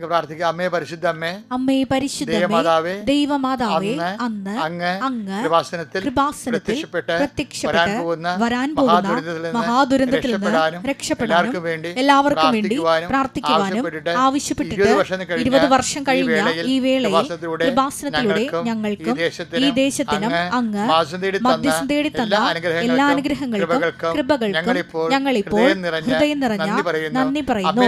നിങ്ങൾക്ക് പ്രാർത്ഥിക്കാം അമ്മേ പരിശുദ്ധ അമ്മേ അമ്മേ പരിശുദ്ധമേ ദൈവമാതാവേ, ദൈവമാതാവേ അന്ന് അങ്ങ് അങ്ങ് കൃപാസനത്തിൽ പ്രത്യക്ഷപ്പെട്ട് വരാൻ പോകുന്ന വരാൻ പോകുന്ന മഹാദുരന്തത്തിൽ നിന്ന് രക്ഷപ്പെടാനും വേണ്ടി എല്ലാവർക്കും വേണ്ടി പ്രാർത്ഥിക്കുവാനും ആവശ്യപ്പെട്ടിട്ട് ഇരുപത് വർഷം കഴിഞ്ഞ ഈ വേളയിൽ കൃപാസനത്തിലൂടെ ഞങ്ങൾക്കും ഈ ദേശത്തിനും അങ്ങ് മധ്യസ്ഥം തേടി തന്ന എല്ലാ അനുഗ്രഹങ്ങൾക്കും കൃപകൾക്കും ഞങ്ങളിപ്പോൾ ഹൃദയം നിറഞ്ഞ നന്ദി പറയുന്നു.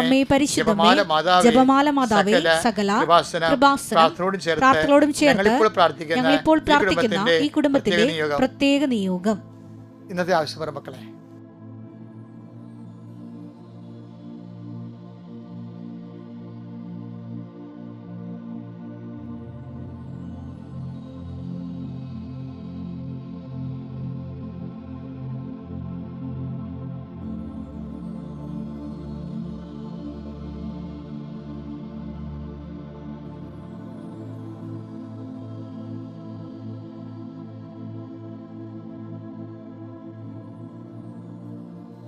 അമ്മേ പരിശുദ്ധ അമ്മേ, ജപമാല മാതാവേ, സകല പ്രാർത്ഥനയോടും ചേർത്ത് ഞങ്ങളിപ്പോൾ പ്രാർത്ഥിക്കുന്ന ഈ കുടുംബത്തിലെ കുടുംബത്തിന്റെ പ്രത്യേക നിയോഗം. ഇന്നത്തെ ആവശ്യം മക്കളെ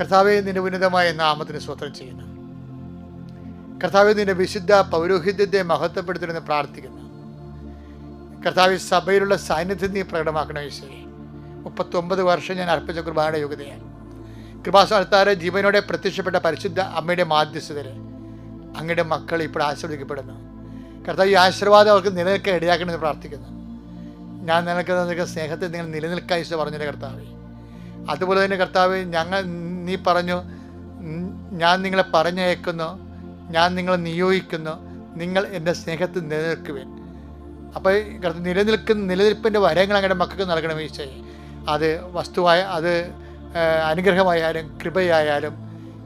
കർത്താവെ നിന്റെ ഉന്നതമായ നാമത്തിന് സ്വത്രം ചെയ്യുന്നു. കർത്താവെ നിന്റെ വിശുദ്ധ പൗരോഹിത്യത്തെ മഹത്വപ്പെടുത്തണമെന്ന് പ്രാർത്ഥിക്കുന്നു. കർത്താവ് സഭയിലുള്ള സാന്നിധ്യം നീ പ്രകടമാക്കണം ഈശ്വരി മുപ്പത്തൊമ്പത് വർഷം ഞാൻ അർപ്പിച്ച കുർബാനയുടെ യോഗ്യതയാണ് കൃപാസ്ഥാനത്താരെ ജീവനോടെ പ്രത്യക്ഷപ്പെട്ട പരിശുദ്ധ അമ്മയുടെ മാധ്യസ്ഥതര് അങ്ങയുടെ മക്കൾ ഇപ്പോൾ ആശീർവദിക്കപ്പെടുന്നു. കർത്താവ് ഈ ആശീർവാദം അവർക്ക് നിലനിൽക്കാൻ ഇടയാക്കണമെന്ന് പ്രാർത്ഥിക്കുന്നു. ഞാൻ നിനക്ക് നിനക്ക് സ്നേഹത്തെ നിങ്ങൾ നിലനിൽക്കാൻ ഈശോ പറഞ്ഞില്ല കർത്താവേ? അതുപോലെ തന്നെ കർത്താവ് ഞങ്ങൾ നീ പറഞ്ഞു ഞാൻ നിങ്ങളെ പറഞ്ഞയക്കുന്നു ഞാൻ നിങ്ങളെ നിയോഗിക്കുന്നു നിങ്ങൾ എന്റെ സ്നേഹത്തിൽ നിലനിൽക്കുവേൻ. അപ്പോൾ നിലനിൽക്കുന്ന നിലനിൽപ്പിന്റെ വരങ്ങൾ അങ്ങനെ മക്കൾക്ക് നൽകണം ഈശോയെ. അത് വസ്തുവായ അത് അനുഗ്രഹമായാലും കൃപയായാലും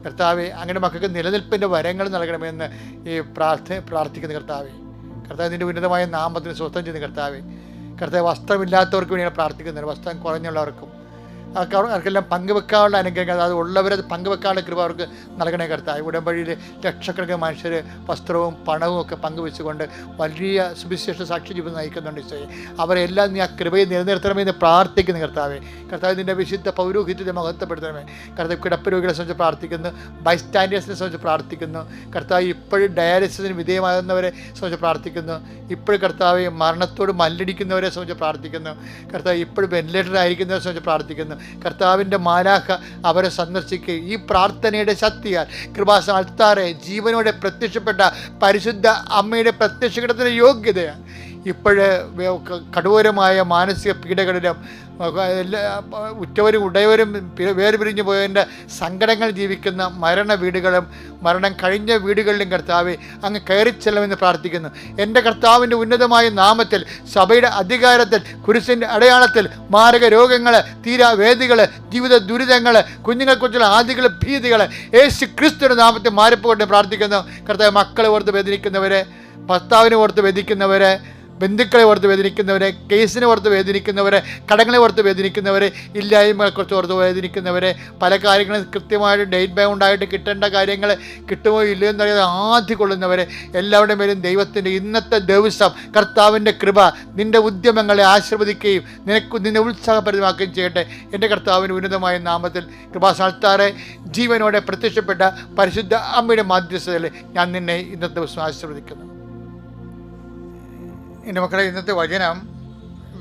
കർത്താവെ അങ്ങനെ മക്കൾക്ക് നിലനിൽപ്പിന്റെ വരങ്ങൾ നൽകണമെന്ന് ഈ പ്രാർത്ഥ പ്രാർത്ഥിക്കുന്ന കർത്താവെ. കർത്താവ് നിന്റെ ഉന്നതമായ നാമത്തിന് സ്വസ്ഥം ചെയ്യുന്ന കർത്താവെ. കർത്താവ് വസ്ത്രമില്ലാത്തവർക്ക് വേണ്ടിയാണ് പ്രാർത്ഥിക്കുന്നത്. വസ്ത്രം കുറഞ്ഞുള്ളവർക്കും അവർക്കെല്ലാം പങ്കുവെക്കാനുള്ള അനുഗ്രഹങ്ങൾ അത് ഉള്ളവരത് പങ്കുവെക്കാനുള്ള കൃപ അവർക്ക് നൽകണേ കർത്താവ്. ഉടമ്പടിയിൽ ലക്ഷക്കണക്കിന് മനുഷ്യർ വസ്ത്രവും പണവും ഒക്കെ പങ്കുവെച്ചുകൊണ്ട് വലിയ സുവിശേഷ സാക്ഷി ജീവിതം നയിക്കുന്നുണ്ട് ഈശോയെ. അവരെല്ലാം നീ ആ കൃപയെ നിലനിർത്തണമെന്ന് പ്രാർത്ഥിക്കുന്നു കർത്താവേ. കർത്താവ് നിന്റെ വിശുദ്ധ പൗരോഹിത്യത്തെ മഹത്വപ്പെടുത്തണമേ. കർത്താവ് കിടപ്പ് രോഗികളെ സംബന്ധിച്ച് പ്രാർത്ഥിക്കുന്നു ബൈസ്റ്റാൻഡേഴ്സിനെ സംബന്ധിച്ച് പ്രാർത്ഥിക്കുന്നു. കർത്താവ് ഇപ്പോഴും ഡയാലിസിസിന് വിധേയമാകുന്നവരെ സംബന്ധിച്ച് പ്രാർത്ഥിക്കുന്നു. ഇപ്പോഴും കർത്താവ് മരണത്തോട് മല്ലടിക്കുന്നവരെ സംബന്ധിച്ച് പ്രാർത്ഥിക്കുന്നു. കർത്താവ് ഇപ്പോഴും വെന്റിലേറ്റർ ആയിരിക്കുന്നവരെ സംബന്ധിച്ച് പ്രാർത്ഥിക്കുന്നു. കർത്താവിന്റെ മാലാഖ അവരെ സന്ദർശിക്കുക ഈ പ്രാർത്ഥനയുടെ ശക്തിയാൽ കൃപാസ അൾത്താറെ ജീവനോടെ പ്രത്യക്ഷപ്പെട്ട പരിശുദ്ധ അമ്മയുടെ പ്രത്യക്ഷത്തിന് യോഗ്യതയാണ് ഇപ്പോഴ് കടുവരമായ മാനസിക പീഡകളിലും ഉറ്റവരും ഉടയവരും വേർപിരിഞ്ഞു പോയതിന്റെ സങ്കടങ്ങൾ ജീവിക്കുന്ന മരണ വീടുകളും മരണം കഴിഞ്ഞ വീടുകളിലും കർത്താവെ അങ്ങ് കയറി ചെല്ലണമെന്ന് പ്രാർത്ഥിക്കുന്നു. എന്റെ കർത്താവിന്റെ ഉന്നതമായ നാമത്തിൽ സഭയുടെ അധികാരത്തിൽ കുരിശിന്റെ അടയാളത്തിൽ മാരക രോഗങ്ങൾ തീരാവേദികൾ ജീവിത ദുരിതങ്ങൾ കുഞ്ഞുങ്ങളെക്കുറിച്ചുള്ള ആദികൾ ഭീതികൾ യേശു ക്രിസ്തുവിന്റെ നാമത്തിൽ മാറിപ്പോകൊണ്ട് പ്രാർത്ഥിക്കുന്നു. കർത്താവ് മക്കളെ ഓർത്ത് വേദനിക്കുന്നവരെ ഭർത്താവിനെ ഓർത്ത് വേദിക്കുന്നവരെ ബന്ധുക്കളെ ഓർത്ത് വേദനിക്കുന്നവരെ കേസിനെ ഓർത്ത് വേദനിക്കുന്നവരെ കടങ്ങളെ ഓർത്ത് വേദനിക്കുന്നവരെ ഇല്ലായ്മകളെക്കുറിച്ച് ഓർത്ത് വേദനിക്കുന്നവരെ പല കാര്യങ്ങളും കൃത്യമായിട്ട് ഡേറ്റ് ബൈ ഉണ്ടായിട്ട് കിട്ടേണ്ട കാര്യങ്ങൾ കിട്ടുമോ ഇല്ലയോ എന്നറിയാതെ ആദ്യ കൊള്ളുന്നവരെ എല്ലാവരുടെയും മേലും ദൈവത്തിന്റെ ഇന്നത്തെ ദിവസം കർത്താവിന്റെ കൃപ നിന്റെ ഉദ്യമങ്ങളെ ആശീർവദിക്കുകയും നിനക്ക് നിന്നെ ഉത്സാഹപരിതമാക്കുകയും ചെയ്യട്ടെ. എന്റെ കർത്താവിന് ഉന്നതമായ നാമത്തിൽ കൃപാസാൽത്താറെ ജീവനോടെ പ്രത്യക്ഷപ്പെട്ട പരിശുദ്ധ അമ്മയുടെ മാധ്യസ്ഥതയിൽ ഞാൻ നിന്നെ ഇന്നത്തെ ദിവസം ആശീർവദിക്കുന്നു. എന്റെ മക്കളെ ഇന്നത്തെ വചനം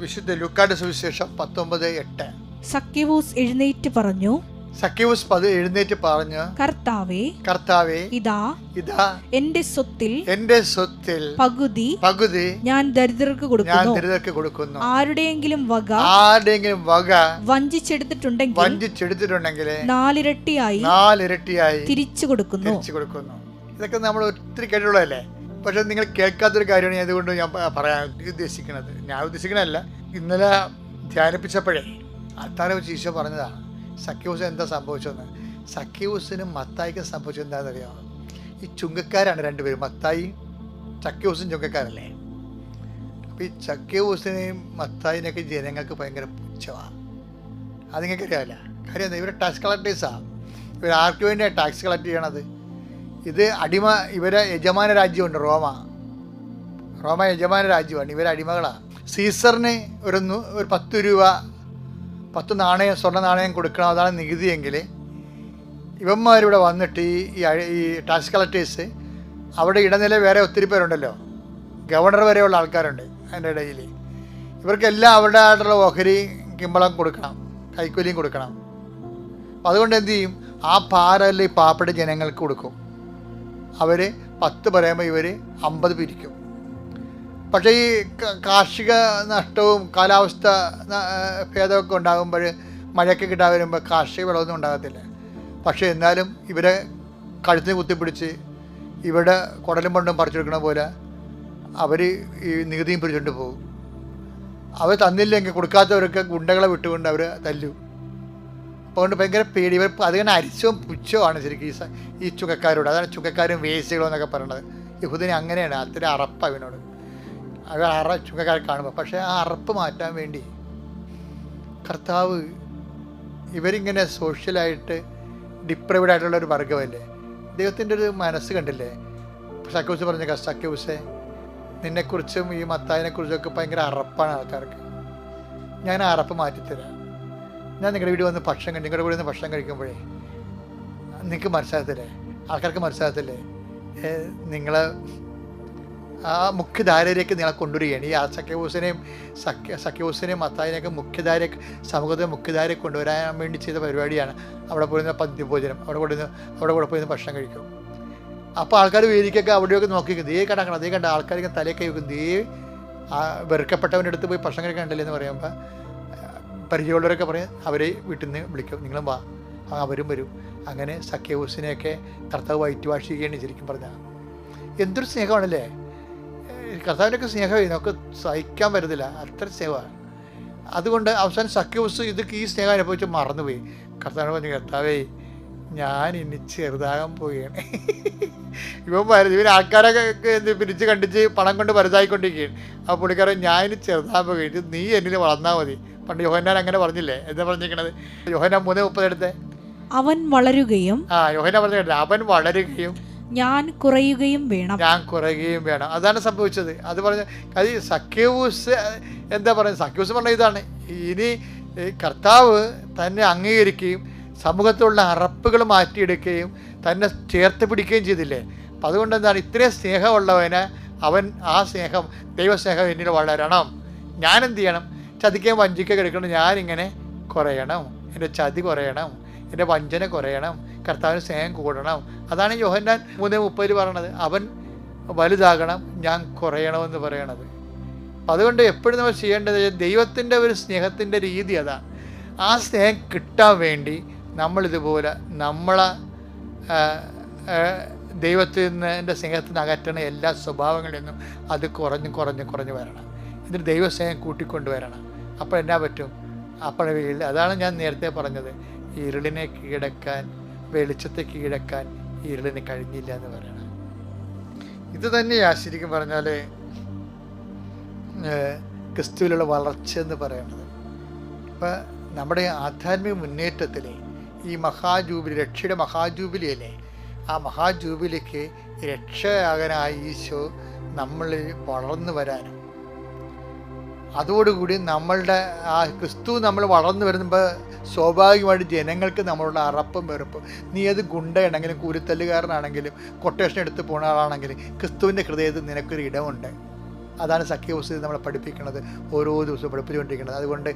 വിശുദ്ധ ലുക്കാട് സുവിശേഷം പത്തൊമ്പത് എട്ട്. സക്യവൂസ് എഴുന്നേറ്റ് പറഞ്ഞു സഖ്യവൂസ് പത് എഴുന്നേറ്റ് പറഞ്ഞു കർത്താവേ കർത്താവേ ഇതാ ഇതാ എന്റെ സ്വത്തിൽ എന്റെ സ്വത്തിൽ പകുതി പകുതി ഞാൻ ദരിദ്രർക്ക് ഞാൻ കൊടുക്കുന്നു ദരിദ്രർക്ക് കൊടുക്കുന്നു. ആരുടെയെങ്കിലും വക ആരുടെയെങ്കിലും വക വഞ്ചിച്ചെടുത്തിട്ടുണ്ടെങ്കിൽ വഞ്ചിച്ചെടുത്തിട്ടുണ്ടെങ്കിൽ നാലിരട്ടിയായി നാലിരട്ടിയായി തിരിച്ചു കൊടുക്കുന്നു. തിരിച്ചു കൊടുക്കുന്നു. ഇതൊക്കെ നമ്മൾ ഒത്തിരി കേട്ടുള്ളതല്ലേ പക്ഷെ നിങ്ങൾ കേൾക്കാത്തൊരു കാര്യമാണ് ഞാൻ ഇതുകൊണ്ട് ഞാൻ പറയാൻ ഉദ്ദേശിക്കുന്നത്. ഞാൻ ഉദ്ദേശിക്കണതല്ല ഇന്നലെ ധ്യാനിപ്പിച്ചപ്പോഴേ അത്താനെ വെച്ച് ഈശോ പറഞ്ഞതാണ് സഖ്യൂസ് എന്താ സംഭവിച്ചതെന്ന്. സഖ്യൂസിനും മത്തായിക്കും സംഭവിച്ചത് എന്താണെന്ന് അറിയാമോ ഈ ചുങ്കക്കാരാണ് രണ്ടുപേരും മത്തായി ചക്യൂസും ചുങ്കക്കാരല്ലേ? അപ്പോൾ ഈ ചക്യൂസിനെയും മത്തായിനെയൊക്കെ ജനങ്ങൾക്ക് ഭയങ്കര പുച്ഛമാണ് അത് നിങ്ങൾക്ക് അറിയാമല്ല കാര്യം ഇവരെ ടാക്സ് കളക്ടേഴ്സാണ് ഇവർ ആർക്ക് വേണ്ടിയാണ് ടാക്സ് കളക്ട് ചെയ്യണത്? ഇത് അടിമ ഇവരെ യജമാന രാജ്യമുണ്ട് റോമ. റോമ യജമാന രാജ്യമാണ് ഇവരെ അടിമകളാണ് സീസറിന് ഒരു ഒരു പത്ത് രൂപ പത്ത് നാണയം സ്വർണ നാണയം കൊടുക്കണം അതാണ് നികുതിയെങ്കിൽ ഇവന്മാരിവിടെ വന്നിട്ട് ഈ ഈ ടാക്സ് കളക്ടേഴ്സ് അവിടെ ഇടനില വേറെ ഒത്തിരി പേരുണ്ടല്ലോ. ഗവർണർ വരെയുള്ള ആൾക്കാരുണ്ട് അതിന്റെ ഇടയിൽ ഇവർക്കെല്ലാം അവരുടെ ആയിട്ടുള്ള ഓഹരി കിമ്പളം കൊടുക്കണം കൈക്കൂലിയും കൊടുക്കണം. അതുകൊണ്ട് എന്ത് ചെയ്യും? ആ പാറല്ല ഈ പാവപ്പെട്ട ജനങ്ങൾക്ക് കൊടുക്കും. അവർ പത്ത് പറയുമ്പോൾ ഇവർ അമ്പത് പിരിക്കും. പക്ഷേ ഈ കാർഷിക നഷ്ടവും കാലാവസ്ഥ ഭേദമൊക്കെ ഉണ്ടാകുമ്പോൾ മഴയൊക്കെ കിട്ടാൻ വരുമ്പോൾ കാർഷിക വിളവൊന്നും ഉണ്ടാകത്തില്ല. പക്ഷേ എന്നാലും ഇവരെ കഴുത്തിന് കുത്തിപ്പിടിച്ച് ഇവിടെ കുടലും പണ്ടും പറിച്ചെടുക്കണ പോലെ അവർ ഈ നികുതിയും പിടിച്ചുകൊണ്ട് പോകും. അവർ തന്നില്ലെങ്കിൽ കൊടുക്കാത്തവരൊക്കെ ഗുണ്ടകളെ വിട്ടുകൊണ്ട് അവർ തല്ലും. അതുകൊണ്ട് ഭയങ്കര പേടി. ഇവർ അതിങ്ങനെ അരിച്ചവും പുച്ഛവുമാണ് ശരിക്കും ഈ ഈ ചുക്കക്കാരോട് അതാണ് ചുക്കക്കാരും വേസ്റ്റുകളും എന്നൊക്കെ പറയണത്. യഹൂദിനെ അങ്ങനെയാണ്. അത്ര അറപ്പ് അവനോട് അവർ അറ ചുക്കക്കാരെ കാണുമ്പോൾ പക്ഷേ ആ അറപ്പ് മാറ്റാൻ വേണ്ടി കർത്താവ് ഇവരിങ്ങനെ സോഷ്യലായിട്ട് ഡിപ്രൈവഡ് ആയിട്ടുള്ള ഒരു വർഗമല്ലേ ദൈവത്തിന്റെ ഒരു മനസ്സ് കണ്ടില്ലേ? സക്യൂസ് പറഞ്ഞ സക്യൂസെ നിന്നെക്കുറിച്ചും ഈ മത്തായിനെക്കുറിച്ചും ഒക്കെ ഭയങ്കര അറപ്പാണ് ആൾക്കാർക്ക്. ഞാൻ അറപ്പ് മാറ്റിത്തരാം. ഞാൻ നിങ്ങളുടെ വീട് വന്ന് ഭക്ഷണം നിങ്ങളുടെ കൂടെ വന്ന് ഭക്ഷണം കഴിക്കുമ്പോഴേ നിങ്ങൾക്ക് മനസ്സിലാകത്തില്ലേ? ആൾക്കാർക്ക് മനസ്സിലാകത്തില്ലേ? നിങ്ങൾ ആ മുഖ്യധാരയിലേക്ക് നിങ്ങളെ കൊണ്ടുവരികയാണ്. ഈ ആ സഖ്യഹൂസിനെയും സഖ്യ സഖ്യഹൂസിനെയും മത്തായിനെയൊക്കെ മുഖ്യധാര സമൂഹത്തെ മുഖ്യധാരയെ കൊണ്ടുവരാൻ വേണ്ടി ചെയ്ത പരിപാടിയാണ്. അവിടെ പോയിരുന്ന പന്തിഭോജനം അവിടെ കൊണ്ടുവന്ന് അവിടെ കൂടെ പോയിരുന്ന ഭക്ഷണം കഴിക്കും. അപ്പോൾ ആൾക്കാർ വേദിക്കൊക്കെ അവിടെയൊക്കെ നോക്കി. ദേ കണ്ടാക്കണം അതേ കണ്ട ആൾക്കാരൊക്കെ തലയൊക്കെ വെക്കും. ദേ വെറുക്കപ്പെട്ടവന്റെ അടുത്ത് പോയി ഭക്ഷണം കഴിക്കണ്ടല്ലേ എന്ന് പറയുമ്പോൾ പരിചയമുള്ളവരൊക്കെ പറയും അവരെ വീട്ടിൽ നിന്ന് വിളിക്കും നിങ്ങളും വാ. അവരും വരും. അങ്ങനെ സഖ്യഹൂസിനെയൊക്കെ കർത്താവ് വൈറ്റ് വാഷ് ചെയ്യുകയാണ് ശരിക്കും പറഞ്ഞാൽ എന്തൊരു സ്നേഹമാണല്ലേ? കർത്താവിനൊക്കെ സ്നേഹമായി നമുക്ക് സഹിക്കാൻ വരുന്നില്ല അത്ര സ്നേഹമാണ്. അതുകൊണ്ട് അവസാനം സഖ്യഹൂസ് ഇതൊക്കെ ഈ സ്നേഹം അനുഭവിച്ച് മറന്നുപോയി. കർത്താവ് പറഞ്ഞു കർത്താവേ ഞാൻ ഇനി ചെറുതാകാൻ പോവുകയാണ്. ഇവൻ വരു ഇവൻ ആൾക്കാരൊക്കെ എന്ത് പിരിച്ച് കണ്ടിച്ച് പണം കൊണ്ട് വലുതായിക്കൊണ്ടിരിക്കുകയാണ് ആ പുള്ളിക്കാരൻ ഞാൻ ഇനി ചെറുതാൻ പോവുകയാണ്. നീ എന്നിൽ വളർന്നാൽ മതി. പണ്ട് യോഹന്നാൻ അങ്ങനെ പറഞ്ഞില്ലേ? എന്താ പറഞ്ഞിരിക്കണത്? യോഹന്നാൻ മൂന്ന് മുപ്പതെടുത്ത് അവൻ വളരുകയും ആ യോഹന പറഞ്ഞിട്ടുണ്ട് അവൻ വളരുകയും ഞാൻ കുറയുകയും വേണം. ഞാൻ കുറയുകയും വേണം. അതാണ് സംഭവിച്ചത്. അത് പറഞ്ഞ അത് സഖ്യൂസ് എന്താ പറയുക സഖ്യൂസ് പറഞ്ഞ ഇതാണ്. ഇനി കർത്താവ് തന്നെ അംഗീകരിക്കുകയും സമൂഹത്തിലുള്ള അറപ്പുകൾ മാറ്റിയെടുക്കുകയും തന്നെ ചേർത്ത് പിടിക്കുകയും ചെയ്തില്ലേ? അപ്പം അതുകൊണ്ട് എന്താണ്? ഇത്രയും സ്നേഹമുള്ളവന് അവൻ ആ സ്നേഹം ദൈവസ്നേഹം എന്നിൽ വളരണം. ഞാൻ എന്ത് ചെയ്യണം? ചതിക്കാൻ വഞ്ചിക്ക കിടക്കണം ഞാനിങ്ങനെ കുറയണം. എന്റെ ചതി കുറയണം. എന്റെ വഞ്ചന കുറയണം. കർത്താവിന് സ്നേഹം കൂടണം. അതാണ് യോഹന്നാൻ മൂന്ന് മുപ്പതിൽ പറയണത് അവൻ വലുതാകണം ഞാൻ കുറയണമെന്ന് പറയണത്. അതുകൊണ്ട് എപ്പോഴും നമ്മൾ ചെയ്യേണ്ടത് ദൈവത്തിന്റെ ഒരു സ്നേഹത്തിന്റെ രീതി അതാണ് ആ സ്നേഹം കിട്ടാൻ വേണ്ടി നമ്മളിതുപോലെ നമ്മളെ ദൈവത്തിൽ നിന്ന് എന്റെ സ്നേഹത്തിൽ നിന്ന് അകറ്റണ എല്ലാ സ്വഭാവങ്ങളിൽ നിന്നും അത് കുറഞ്ഞ് കുറഞ്ഞ് കുറഞ്ഞ് വരണം. എന്നിട്ട് ദൈവസ്നേഹം കൂട്ടിക്കൊണ്ട് വരണം. അപ്പോൾ എന്നാ പറ്റും അപ്പോൾ അതാണ് ഞാൻ നേരത്തെ പറഞ്ഞത്. ഇരുളിനെ കീഴടക്കാൻ വെളിച്ചത്തെ കീഴടക്കാൻ ഇരുളിന് കഴിഞ്ഞില്ല എന്ന് പറയണം. ഇത് തന്നെയാ ശരിക്കും പറഞ്ഞാൽ ക്രിസ്തുവിലുള്ള വളർച്ച എന്ന് പറയുന്നത് ഇപ്പം നമ്മുടെ ആധ്യാത്മിക മുന്നേറ്റത്തിൽ ഈ മഹാജൂബിലി രക്ഷയുടെ മഹാജൂബിലിയല്ലേ ആ മഹാജൂബിലിക്ക് രക്ഷയാകാനായി ഈശോ നമ്മളിൽ വളർന്നു വരാനും അതോടുകൂടി നമ്മളുടെ ആ ക്രിസ്തു നമ്മൾ വളർന്നു വരുമ്പോൾ സ്വാഭാവികമായിട്ട് ജനങ്ങൾക്ക് നമ്മളുടെ അറപ്പും വെറുപ്പും. നീ ഏത് ഗുണ്ടയാണെങ്കിലും കൂലിത്തല്ലുകാരനാണെങ്കിലും കൊട്ടേഷൻ എടുത്ത് പോണ ആളാണെങ്കിലും ക്രിസ്തുവിന്റെ ഹൃദയത്തിൽ നിനക്കൊരു ഇടമുണ്ട്. അതാണ് സഖ്യവസ്തു നമ്മളെ പഠിപ്പിക്കുന്നത് ഓരോ ദിവസവും പഠിപ്പിച്ചുകൊണ്ടിരിക്കുന്നത്. അതുകൊണ്ട്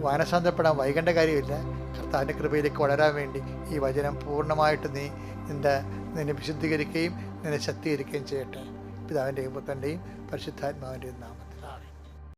വാനസാന്തരപ്പെടാൻ വൈകേണ്ട കാര്യമില്ല. കർത്താവിന്റെ കൃപയിലേക്ക് വളരാൻ വേണ്ടി ഈ വചനം പൂർണമായിട്ട് നീ നിന്റെ നിന്നെ വിശുദ്ധീകരിക്കുകയും നിന്നെ ശക്തീകരിക്കുകയും ചെയ്യട്ടെ. പിതാവിന്റെയും പുത്രന്റെയും പരിശുദ്ധാത്മാവിന്റെയും നാമം.